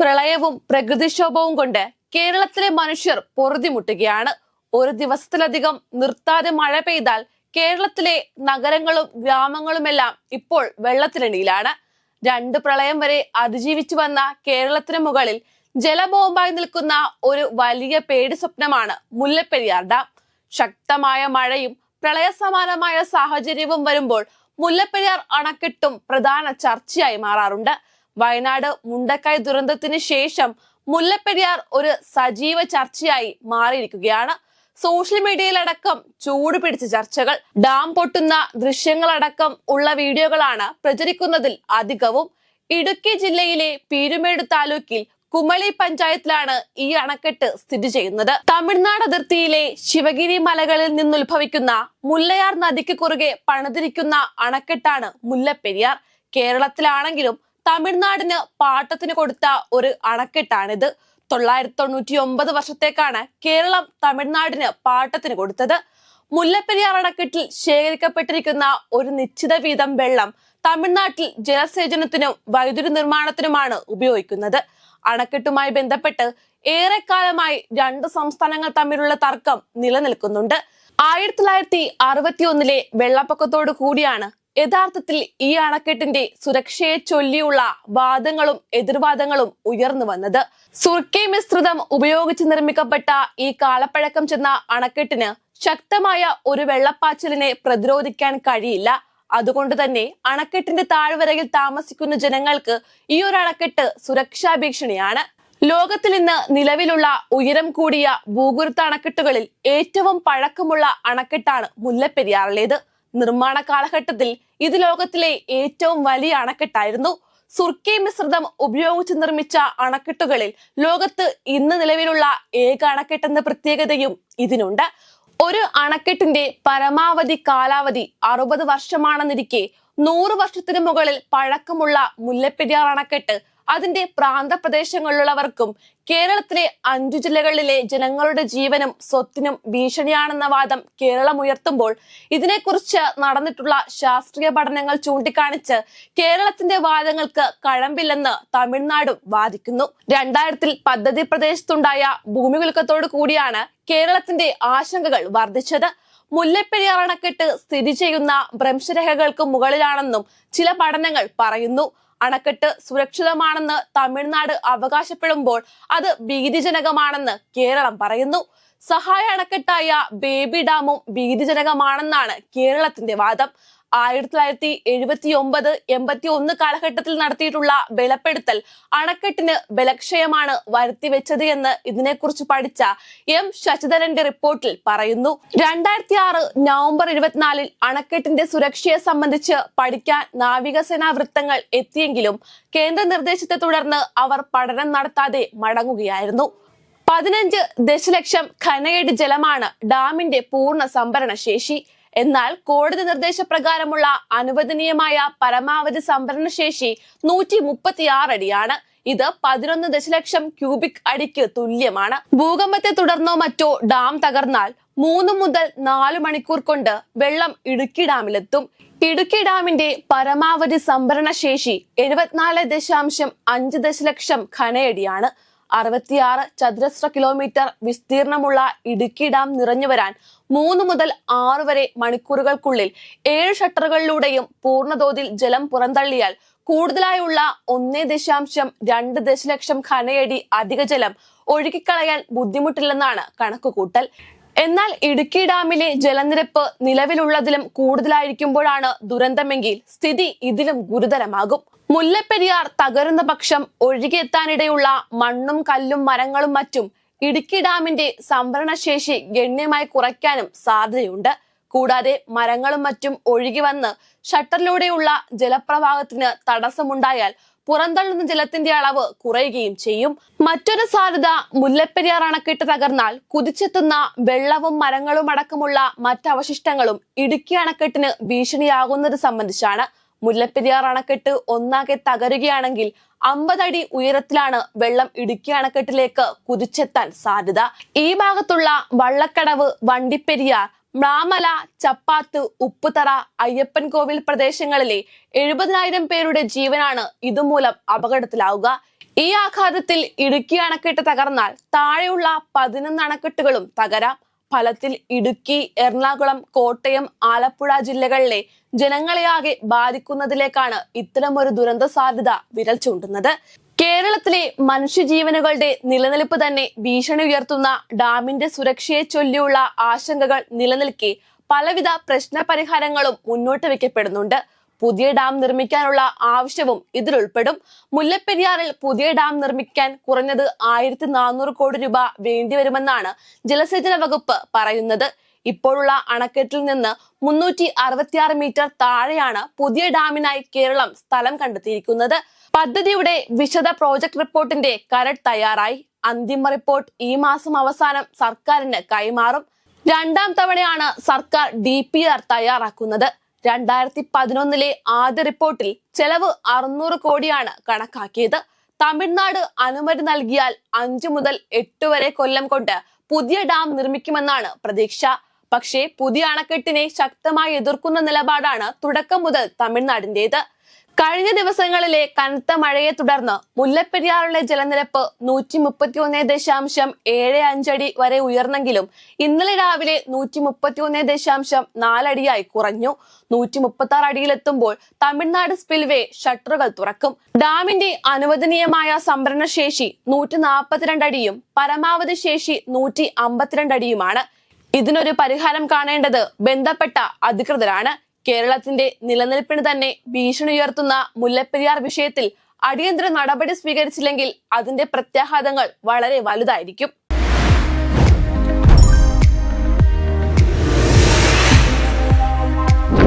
പ്രളയവും പ്രകൃതിക്ഷോഭവും കൊണ്ട് കേരളത്തിലെ മനുഷ്യർ പൊറുതിമുട്ടുകയാണ്. ഒരു ദിവസത്തിലധികം നിർത്താതെ മഴ പെയ്താൽ കേരളത്തിലെ നഗരങ്ങളും ഗ്രാമങ്ങളുമെല്ലാം ഇപ്പോൾ വെള്ളത്തിനടിയിലാണ്. രണ്ട് പ്രളയം വരെ അതിജീവിച്ചു വന്ന കേരളത്തിന് മുകളിൽ ജലബോംബായി നിൽക്കുന്ന ഒരു വലിയ പേടി സ്വപ്നമാണ് മുല്ലപ്പെരിയാർ ഡാം. ശക്തമായ മഴയും പ്രളയസമാനമായ സാഹചര്യവും വരുമ്പോൾ മുല്ലപ്പെരിയാർ അണക്കെട്ടും പ്രധാന ചർച്ചയായി മാറാറുണ്ട്. വയനാട് മുണ്ടക്കായ് ദുരന്തത്തിന് ശേഷം മുല്ലപ്പെരിയാർ ഒരു സജീവ ചർച്ചയായി മാറിയിരിക്കുകയാണ്. സോഷ്യൽ മീഡിയയിലടക്കം ചൂട് പിടിച്ച ചർച്ചകൾ ഡാം പൊട്ടുന്ന ദൃശ്യങ്ങളടക്കം ഉള്ള വീഡിയോകളാണ് പ്രചരിക്കുന്നതിൽ അധികവും. ഇടുക്കി ജില്ലയിലെ പീരുമേട് താലൂക്കിൽ കുമളി പഞ്ചായത്തിലാണ് ഈ അണക്കെട്ട് സ്ഥിതി ചെയ്യുന്നത്. തമിഴ്നാട് അതിർത്തിയിലെ ശിവഗിരി മലകളിൽ നിന്നുത്ഭവിക്കുന്ന മുല്ലയാർ നദിക്ക് കുറുകെ പണിതിരിക്കുന്ന അണക്കെട്ടാണ് മുല്ലപ്പെരിയാർ. കേരളത്തിലാണെങ്കിലും തമിഴ്നാടിന് പാട്ടത്തിന് കൊടുത്ത ഒരു അണക്കെട്ടാണിത്. തൊള്ളായിരത്തി തൊണ്ണൂറ്റി ഒമ്പത് വർഷത്തേക്കാണ് കേരളം തമിഴ്നാടിന് പാട്ടത്തിന് കൊടുത്തത്. മുല്ലപ്പെരിയാർ അണക്കെട്ടിൽ ശേഖരിക്കപ്പെട്ടിരിക്കുന്ന ഒരു നിശ്ചിത വീതം വെള്ളം തമിഴ്നാട്ടിൽ ജലസേചനത്തിനും വൈദ്യുതി നിർമ്മാണത്തിനുമാണ് ഉപയോഗിക്കുന്നത്. അണക്കെട്ടുമായി ബന്ധപ്പെട്ട് ഏറെക്കാലമായി രണ്ട് സംസ്ഥാനങ്ങൾ തമ്മിലുള്ള തർക്കം നിലനിൽക്കുന്നുണ്ട്. ആയിരത്തി തൊള്ളായിരത്തി അറുപത്തി ഒന്നിലെ വെള്ളപ്പൊക്കത്തോടു കൂടിയാണ് യഥാർത്ഥത്തിൽ ഈ അണക്കെട്ടിന്റെ സുരക്ഷയെ ചൊല്ലിയുള്ള വാദങ്ങളും എതിർവാദങ്ങളും ഉയർന്നു വന്നത്. സുർക്കി മിശ്രിതം ഉപയോഗിച്ച് നിർമ്മിക്കപ്പെട്ട ഈ കാലപ്പഴക്കം ചെന്ന അണക്കെട്ടിന് ശക്തമായ ഒരു വെള്ളപ്പാച്ചിലിനെ പ്രതിരോധിക്കാൻ കഴിയില്ല. അതുകൊണ്ട് തന്നെ അണക്കെട്ടിന്റെ താഴ്വരയിൽ താമസിക്കുന്ന ജനങ്ങൾക്ക് ഈ ഒരു അണക്കെട്ട് സുരക്ഷാ ഭീഷണിയാണ്. ലോകത്തിൽ ഇന്ന് നിലവിലുള്ള ഉയരം കൂടിയ ഭൂഗുരുത്ത അണക്കെട്ടുകളിൽ ഏറ്റവും പഴക്കമുള്ള അണക്കെട്ടാണ് മുല്ലപ്പെരിയാറിലേത്. നിർമ്മാണ കാലഘട്ടത്തിൽ ഇത് ലോകത്തിലെ ഏറ്റവും വലിയ അണക്കെട്ടായിരുന്നു. സുർക്കി മിശ്രിതം ഉപയോഗിച്ച് നിർമ്മിച്ച അണക്കെട്ടുകളിൽ ലോകത്ത് ഇന്ന് നിലവിലുള്ള ഏക അണക്കെട്ടെന്ന പ്രത്യേകതയും ഇതിനുണ്ട്. ഒരു അണക്കെട്ടിന്റെ പരമാവധി കാലാവധി അറുപത് വർഷമാണെന്നിരിക്കെ നൂറ് വർഷത്തിന് മുകളിൽ പഴക്കമുള്ള മുല്ലപ്പെരിയാർ അണക്കെട്ട് അതിന്റെ പ്രാന്തപ്രദേശങ്ങളിലുള്ളവർക്കും കേരളത്തിലെ അഞ്ചു ജില്ലകളിലെ ജനങ്ങളുടെ ജീവനും സ്വത്തിനും ഭീഷണിയാണെന്ന വാദം കേരളം ഉയർത്തുമ്പോൾ ഇതിനെക്കുറിച്ച് നടന്നിട്ടുള്ള ശാസ്ത്രീയ പഠനങ്ങൾ ചൂണ്ടിക്കാണിച്ച് കേരളത്തിന്റെ വാദങ്ങൾക്ക് കഴമ്പില്ലെന്ന് തമിഴ്നാടും വാദിക്കുന്നു. രണ്ടായിരത്തിൽ പദ്ധതി പ്രദേശത്തുണ്ടായ ഭൂമികുലുക്കത്തോടു കൂടിയാണ് കേരളത്തിന്റെ ആശങ്കകൾ വർദ്ധിച്ചത്. മുല്ലപ്പെരിയാർ അണക്കെട്ട് സ്ഥിതി ചെയ്യുന്ന ഭ്രംശരേഖകൾക്ക് മുകളിലാണെന്നും ചില പഠനങ്ങൾ പറയുന്നു. അണക്കെട്ട് സുരക്ഷിതമാണെന്ന് തമിഴ്നാട് അവകാശപ്പെടുമ്പോൾ അത് ഭീതിജനകമാണെന്ന് കേരളം പറയുന്നു. സഹായ അണക്കെട്ടായ ബേബി ഡാമും ഭീതിജനകമാണെന്നാണ് കേരളത്തിന്റെ വാദം. ആയിരത്തി തൊള്ളായിരത്തി എഴുപത്തി ഒമ്പത് എൺപത്തി ഒന്ന് കാലഘട്ടത്തിൽ നടത്തിയിട്ടുള്ള ബലപ്പെടുത്തൽ അണക്കെട്ടിന് ബലക്ഷയമാണ് വരുത്തിവെച്ചത് എന്ന് ഇതിനെക്കുറിച്ച് പഠിച്ച എം ശശിധരന്റെ റിപ്പോർട്ടിൽ പറയുന്നു. രണ്ടായിരത്തി ആറ് നവംബർ ഇരുപത്തിനാലിൽ അണക്കെട്ടിന്റെ സുരക്ഷയെ സംബന്ധിച്ച് പഠിക്കാൻ നാവികസേനാ വൃത്തങ്ങൾ എത്തിയെങ്കിലും കേന്ദ്ര നിർദ്ദേശത്തെ തുടർന്ന് അവർ പഠനം നടത്താതെ മടങ്ങുകയായിരുന്നു. പതിനഞ്ച് ദശലക്ഷം ഖനയടി ജലമാണ് ഡാമിന്റെ പൂർണ സംഭരണ ശേഷി എന്നാൽ കോടതി നിർദ്ദേശപ്രകാരമുള്ള അനുവദനീയമായ പരമാവധി സംഭരണശേഷി നൂറ്റി മുപ്പത്തിയാറ് അടിയാണ് ഇത് പതിനൊന്ന് ദശലക്ഷം ക്യൂബിക് അടിക്ക് തുല്യമാണ്. ഭൂകമ്പത്തെ തുടർന്നോ മറ്റോ ഡാം തകർന്നാൽ മൂന്ന് മുതൽ നാല് മണിക്കൂർ കൊണ്ട് വെള്ളം ഇടുക്കി ഡാമിലെത്തും. ഇടുക്കി ഡാമിന്റെ പരമാവധി സംഭരണ ശേഷി എഴുപത്തിനാല് ദശാംശം അഞ്ച് ദശലക്ഷം ഖനയടിയാണ് അറുപത്തിയാറ് ചതുരശ്ര കിലോമീറ്റർ വിസ്തീർണമുള്ള ഇടുക്കി ഡാം നിറഞ്ഞു വരാൻ മൂന്ന് മുതൽ ആറ് വരെ മണിക്കൂറുകൾക്കുള്ളിൽ ഏഴ് ഷട്ടറുകളിലൂടെയും പൂർണതോതിൽ ജലം പുറന്തള്ളിയാൽ കൂടുതലായുള്ള ഒന്നേ ദശാംശം രണ്ട് ദശലക്ഷം ഘനയടി അധിക ജലം ഒഴുകിക്കളയാൻ ബുദ്ധിമുട്ടില്ലെന്നാണ് കണക്കുകൂട്ടൽ. എന്നാൽ ഇടുക്കി ഡാമിലെ ജലനിരപ്പ് നിലവിലുള്ളതിലും കൂടുതലായിരിക്കുമ്പോഴാണ് ദുരന്തമെങ്കിൽ സ്ഥിതി ഇതിലും ഗുരുതരമാകും. മുല്ലപ്പെരിയാർ തകരുന്ന പക്ഷം ഒഴുകിയെത്താനിടയുള്ള മണ്ണും കല്ലും മരങ്ങളും മറ്റും ഇടുക്കി ഡാമിന്റെ സംഭരണശേഷി ഗണ്യമായി കുറയ്ക്കാനും സാധ്യതയുണ്ട്. കൂടാതെ മരങ്ങളും മറ്റും ഒഴുകി വന്ന് ഷട്ടറിലൂടെയുള്ള ജലപ്രവാഹത്തിന് തടസ്സമുണ്ടായാൽ പുറന്തള്ളുന്ന ജലത്തിന്റെ അളവ് കുറയുകയും ചെയ്യും. മറ്റൊരു സാധ്യത മുല്ലപ്പെരിയാർ അണക്കെട്ട് തകർന്നാൽ കുതിച്ചെത്തുന്ന വെള്ളവും മരങ്ങളും അടക്കമുള്ള മറ്റവശിഷ്ടങ്ങളും ഇടുക്കി അണക്കെട്ടിന് ഭീഷണിയാകുന്നത് സംബന്ധിച്ചാണ്. മുല്ലപ്പെരിയാർ അണക്കെട്ട് ഒന്നാകെ തകരുകയാണെങ്കിൽ അമ്പതടി ഉയരത്തിലാണ് വെള്ളം ഇടുക്കി അണക്കെട്ടിലേക്ക് കുതിച്ചെത്താൻ സാധ്യത. ഈ ഭാഗത്തുള്ള വള്ളക്കടവ് വണ്ടിപ്പെരിയാർ മ്ലാമല ചപ്പാത്ത് ഉപ്പുതറ അയ്യപ്പൻ കോവിൽ പ്രദേശങ്ങളിലെ എഴുപതിനായിരം പേരുടെ ജീവനാണ് ഇതുമൂലം അപകടത്തിലാവുക. ഈ ആഘാതത്തിൽ ഇടുക്കി അണക്കെട്ട് തകർന്നാൽ താഴെയുള്ള പതിനൊന്ന് അണക്കെട്ടുകളും തകരാം. ഫലത്തിൽ ഇടുക്കി എറണാകുളം കോട്ടയം ആലപ്പുഴ ജില്ലകളിലെ ജനങ്ങളെയാകെ ബാധിക്കുന്നതിലേക്കാണ് ഇത്തരമൊരു ദുരന്ത സാധ്യത വിരൽ ചൂണ്ടുന്നത്. കേരളത്തിലെ മനുഷ്യജീവനുകളുടെ നിലനിൽപ്പ് തന്നെ ഭീഷണി ഉയർത്തുന്ന ഡാമിന്റെ സുരക്ഷയെ ചൊല്ലിയുള്ള ആശങ്കകൾ നിലനിൽക്കെ പലവിധ പ്രശ്ന പരിഹാരങ്ങളും മുന്നോട്ട് വെക്കപ്പെടുന്നുണ്ട് പുതിയ ഡാം നിർമ്മിക്കാനുള്ള ആവശ്യവും ഇതിലുൾപ്പെടും. മുല്ലപ്പെരിയാറിൽ പുതിയ ഡാം നിർമ്മിക്കാൻ കുറഞ്ഞത് ആയിരത്തി നാനൂറ് കോടി രൂപ വേണ്ടിവരുമെന്നാണ് ജലസേചന വകുപ്പ് പറയുന്നത്. ഇപ്പോഴുള്ള അണക്കെട്ടിൽ നിന്ന് മുന്നൂറ്റി അറുപത്തിയാറ് മീറ്റർ താഴെയാണ് പുതിയ ഡാമിനായി കേരളം സ്ഥലം കണ്ടെത്തിയിരിക്കുന്നത്. പദ്ധതിയുടെ വിശദ പ്രോജക്ട് റിപ്പോർട്ടിന്റെ കരട് തയ്യാറായി. അന്തിമ റിപ്പോർട്ട് ഈ മാസം അവസാനം സർക്കാരിന് കൈമാറും. രണ്ടാം തവണയാണ് സർക്കാർ ഡി തയ്യാറാക്കുന്നത്. രണ്ടായിരത്തി പതിനൊന്നിലെ ആദ്യ റിപ്പോർട്ടിൽ ചെലവ് അറുന്നൂറ് കോടിയാണ് കണക്കാക്കിയത്. തമിഴ്നാട് അനുമതി നൽകിയാൽ അഞ്ചു മുതൽ എട്ട് വരെ കൊല്ലം കൊണ്ട് പുതിയ ഡാം നിർമ്മിക്കുമെന്നാണ് പ്രതീക്ഷ. പക്ഷേ പുതിയ അണക്കെട്ടിനെ ശക്തമായി എതിർക്കുന്ന നിലപാടാണ് തുടക്കം മുതൽ തമിഴ്നാടിന്റേത്. കഴിഞ്ഞ ദിവസങ്ങളിലെ കനത്ത മഴയെ തുടർന്ന് മുല്ലപ്പെരിയാറിലെ ജലനിരപ്പ് നൂറ്റി മുപ്പത്തി ഒന്ന് ദശാംശം ഏഴ് അഞ്ചടി വരെ ഉയർന്നെങ്കിലും ഇന്നലെ രാവിലെ നൂറ്റി മുപ്പത്തി ഒന്ന് ദശാംശം നാലടിയായി കുറഞ്ഞു. നൂറ്റി മുപ്പത്തി ആറ് അടിയിലെത്തുമ്പോൾ തമിഴ്നാട് സ്പിൽവേ ഷട്ടറുകൾ തുറക്കും. ഡാമിന്റെ അനുവദനീയമായ സംഭരണ ശേഷി നൂറ്റി നാൽപ്പത്തിരണ്ട് അടിയും പരമാവധി ശേഷി നൂറ്റി അമ്പത്തിരണ്ട് അടിയുമാണ് ഇതിനൊരു പരിഹാരം കാണേണ്ടത് ബന്ധപ്പെട്ട അധികൃതരാണ്. കേരളത്തിന്റെ നിലനിൽപ്പിന് തന്നെ ഭീഷണി ഉയർത്തുന്ന മുല്ലപ്പെരിയാർ വിഷയത്തിൽ അടിയന്തര നടപടി സ്വീകരിച്ചില്ലെങ്കിൽ അതിന്റെ പ്രത്യാഘാതങ്ങൾ വളരെ വലുതായിരിക്കും.